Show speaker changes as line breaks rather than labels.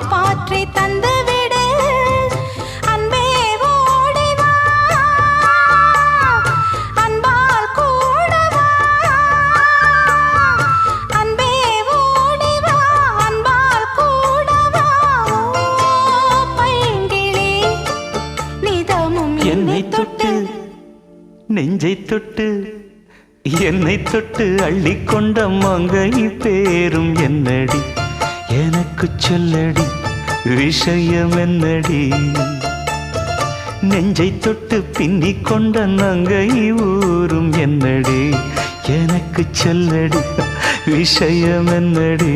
காப்பாற்றி தந்து விடு அன்பே ஓடிவா அன்பால் கூடவா அன்பே ஓடிவா அன்பால் கூடவா பைங்கிளே நிதமும் என்னை தொட்டு
நெஞ்சை தொட்டு என்னை தொட்டு அள்ளிக்கொண்ட மங்கை பேரும் என்னடி. எனக்கு சொல்லடி விஷயம் என்னடி? நெஞ்சை தொட்டு பின்னி கொண்ட நங்கை ஊரும் என்னடி? எனக்கு சொல்லடி விஷயம் என்னடி?